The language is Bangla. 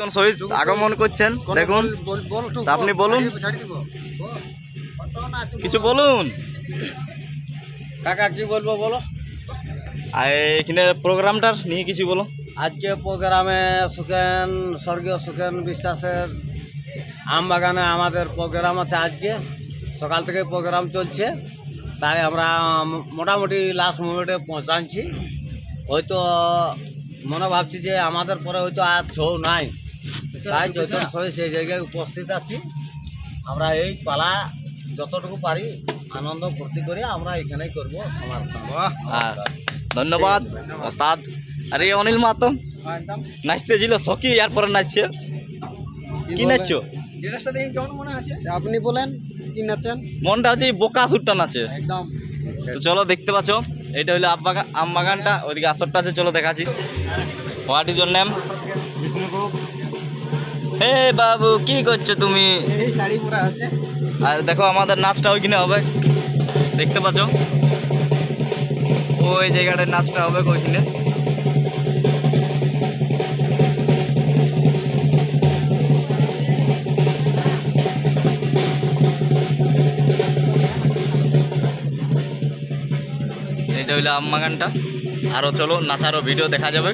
প্রাক্তন শহীদ আগমন করছেন দেখুন। আপনি বলুন। কিছু বলুন। কাকা কি বলব বলো? আর এখানে প্রোগ্রামটার নিয়ে কিছু বলো। আজকে প্রোগ্রামে সুখেন স্বর্গীয় সুখেন বিশ্বাসের আম বাগানে আমাদের প্রোগ্রাম আছে আজকে। সকাল থেকে প্রোগ্রাম চলছে। তাই আমরা মোটামুটি লাস্ট মোমেন্টে পৌঁছাচ্ছি। হয়তো মনে ভাবছি যে আমাদের পরে হয়তো আর ছৌ নাই। তাই চৈতন্য সহি সেই জায়গায় উপস্থিত আছি আমরা এই পালা যতটুকু পারি আনন্দ ফুর্তি করে আমরা এখানেই করব সমাপ্ত আর ধন্যবাদ ওস্তাদ। আরে অনিল মাতো নাচতে ছিল সকি ইয়ার পরে নাচছে। কি নাচছো? মনে আপনি বলেন কি নাচেন? মনটা হচ্ছে এই বোকা সুটটা নাচে। একদম। তো চলো দেখতে পাচ্ছ এটা হলো আম বাগান আম বাগানটা ওইদিকে আসরটা আছে চলো দেখাচ্ছি। হোয়াট ইজ ইউর নেম হে বাবু কি করছ তুমি? আর দেখো আমাদের নাচটা ওইখানে হবে। দেখতে পাচ্ছ? ওই জায়গাটায় নাচটা হবে ওইখানে এটা হইল আম বাগানটা। আরও চলো নাচারও ভিডিও দেখা যাবে।